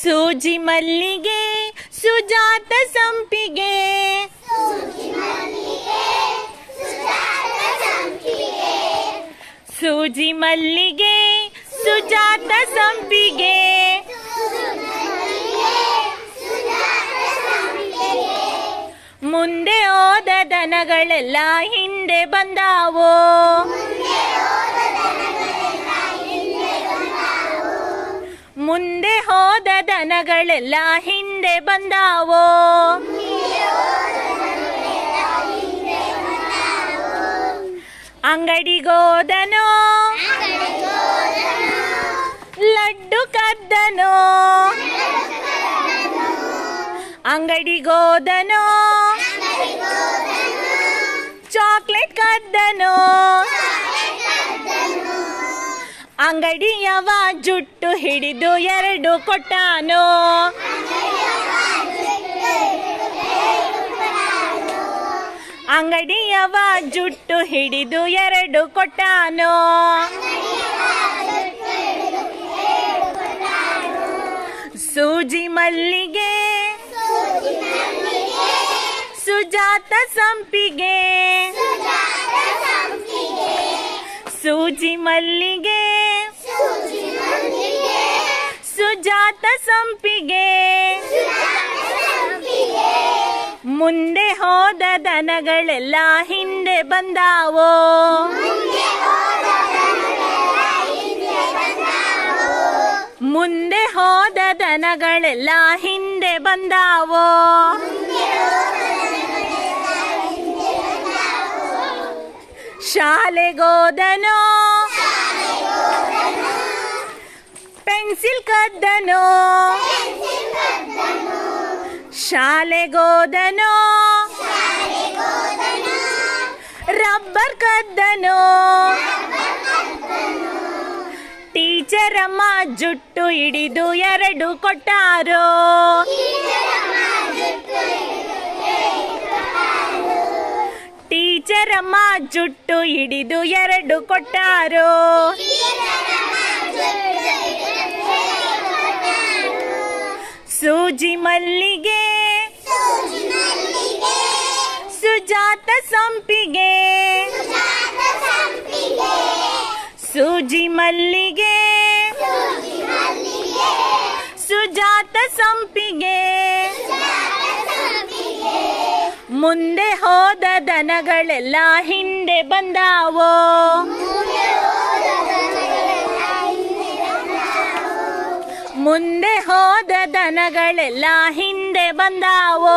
ಸೂಜಿ ಮಲ್ಲಿಗೆ ಸುಜಾತ ಸಂಪಿಗೆ. ಸೂಜಿ ಮಲ್ಲಿಗೆ ಸುಜಾತ ಸಂಪಿಗೆ. ಮುಂದೆ ಹೋದ ದನಗಳೆಲ್ಲ ಹಿಂದೆ ಬಂದಾವೋ? ಮುಂದೆ ಹೋದ ದನಗಳೆಲ್ಲ ಹಿಂದೆ ಬಂದಾವೋ? ಅಂಗಡಿಗೋದನೋ? ಲಡ್ಡು ಕದ್ದನೋ? ಅಂಗಡಿಗೋದನೋ? ಚಾಕ್ಲೇಟ್ ಕದ್ದನೋ? ಅಂಗಡಿಯವ ಜುಟ್ಟು ಹಿಡಿದು ಎರಡು ಕೊಟ್ಟಾನೋ. ಅಂಗಡಿಯವ ಜುಟ್ಟು ಹಿಡಿದು ಎರಡು ಕೊಟ್ಟಾನೋ. ಸೂಜಿ ಮಲ್ಲಿಗೆ ಸುಜಾತ ಸಂಪಿಗೆ ಸೂಜಿ ಮಲ್ಲಿಗೆ ಸುಜಾತ ಸಂಪಿಗೆ. ಮುಂದೆ ಹೋದ ದನಗಳೆಲ್ಲ ಹಿಂದೆ ಬಂದಾವೋ? ಮುಂದೆ ಹೋದ ದನಗಳೆಲ್ಲ ಹಿಂದೆ ಬಂದಾವೋ? ಶಾಲೆಗೋದನೋ? ಪೆನ್ಸಿಲ್ ಕದ್ದನು. ಶಾಲೆಗೋದನು. ರಬ್ಬರ್ ಕದ್ದನು. ಟೀಚರ್ ಅಮ್ಮ ಜುಟ್ಟು ಹಿಡಿದು ಎರಡು ಕೊಟ್ಟಾರೋ. ಟೀಚರ್ ಅಮ್ಮ ಜುಟ್ಟು ಹಿಡಿದು ಎರಡು ಕೊಟ್ಟಾರೋ. ಸೂಜಿ ಮಲ್ಲಿಗೆ. ಸುಜಾತ ಸಂಪಿಗೆ. ಸೂಜಿ ಮಲ್ಲಿಗೆ. ಸುಜಾತ ಸಂಪಿಗೆ. ಮುಂದೆ ಹೋದ ದನಗಳೆಲ್ಲ ಹಿಂದೆ ಬಂದಾವೋ? ಮುಂದೆ ಹೋದ ದನಗಳೆಲ್ಲ ಹಿಂದೆ ಬಂದಾವೋ?